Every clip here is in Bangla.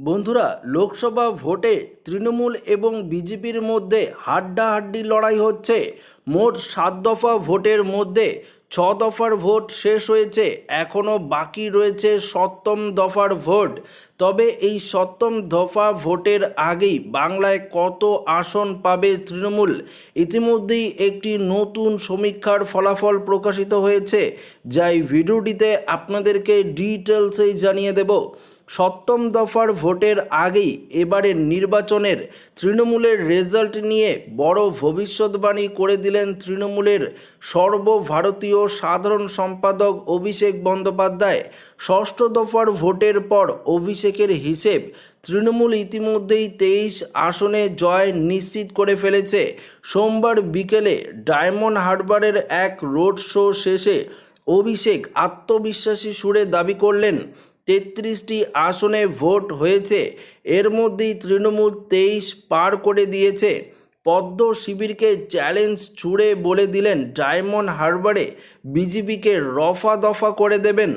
বন্ধুরা, লোকসভা ভোটে তৃণমূল এবং বিজেপির মধ্যে হাড্ডাহাড্ডি লড়াই হচ্ছে। মোট সাত দফা ভোটের মধ্যে ছ দফার ভোট শেষ হয়েছে। এখনও বাকি রয়েছে সপ্তম দফার ভোট। তবে এই সপ্তম দফা ভোটের আগেই বাংলায় কত আসন পাবে তৃণমূল? ইতিমধ্যেই একটি নতুন সমীক্ষার ফলাফল প্রকাশিত হয়েছে। যা ভিডিওটিতে আপনাদেরকে ডিটেলসেই জানিয়ে দেব। সপ্তম দফার ভোটের আগেই এবারের নির্বাচনের তৃণমূলের রেজাল্ট নিয়ে বড় ভবিষ্যৎবাণী করে দিলেন তৃণমূলের সর্বভারতীয় সাধারণ সম্পাদক অভিষেক বন্দ্যোপাধ্যায়। ষষ্ঠ দফার ভোটের পর অভিষেকের হিসেব তৃণমূল ইতিমধ্যেই তেইশ আসনে জয় নিশ্চিত করে ফেলেছে। সোমবার বিকেলে ডায়মন্ড হারবারের এক রোড শো শেষে অভিষেক আত্মবিশ্বাসী সুরে দাবি করলেন তেত্রিশটি আসনে ভোট হয়েছে। এর মধ্যেই তৃণমূল তেইশ পার করে দিয়েছে। পদ্ম শিবিরকে চ্যালেঞ্জ ছুড়ে বলে দিলেন ডায়মন্ড হারবারে। বিজেপিকে রফা দফা করে দেবেন।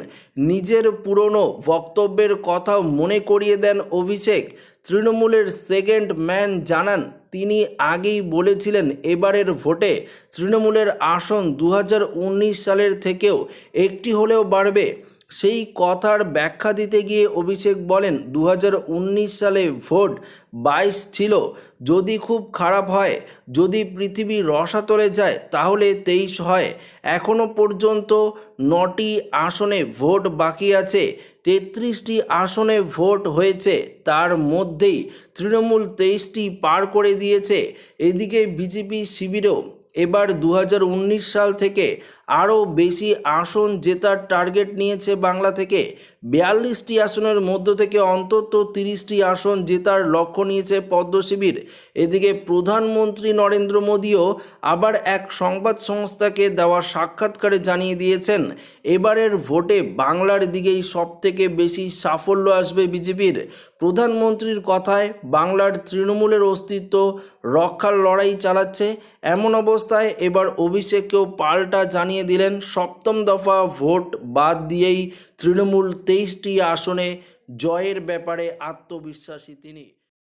নিজের পুরনো বক্তব্যের কথা মনে করিয়ে দেন অভিষেক। তৃণমূলের সেকেন্ড ম্যান জানান, তিনি আগেই বলেছিলেন এবারের ভোটে তৃণমূলের আসন দু হাজার উনিশ সালের থেকেও একটি হলেও বাড়বে। সেই কথার ব্যাখ্যা দিতে গিয়ে অভিষেক বলেন দু হাজার উনিশ সালে ভোট বাইশ ছিল। যদি খুব খারাপ হয়, যদি পৃথিবী রসাতলে যায়, তাহলে তেইশ হয়। এখনও পর্যন্ত নটি আসনে ভোট বাকি আছে। তেত্রিশটি আসনে ভোট হয়েছে। তার মধ্যেই তৃণমূল তেইশটি পার করে দিয়েছে। এদিকে বিজেপি শিবিরেও এবার দু হাজার উনিশ সাল থেকে আরও বেশি আসন জেতার টার্গেট নিয়েছে বাংলা থেকে। বিয়াল্লিশটি আসনের মধ্য থেকে অন্তত তিরিশটি আসন জেতার লক্ষ্য নিয়েছে পদ্মশিবির এদিকে প্রধানমন্ত্রী নরেন্দ্র মোদীও আবার এক সংবাদ সংস্থাকে দেওয়া সাক্ষাৎকারে জানিয়ে দিয়েছেন, এবারের ভোটে বাংলার দিকেই সবথেকে বেশি সাফল্য আসবে বিজেপির। প্রধানমন্ত্রীর কথায়, বাংলার তৃণমূলের অস্তিত্ব রক্ষার লড়াই চালাচ্ছে। এমন অবস্থায় এবার অভিষেককেও পাল্টা জানিয়ে দিলেন সপ্তম দফা ভোট বাদ দিয়েই তৃণমূল তেইশটি আসনে জয়ের ব্যাপারে আত্মবিশ্বাসী তিনি।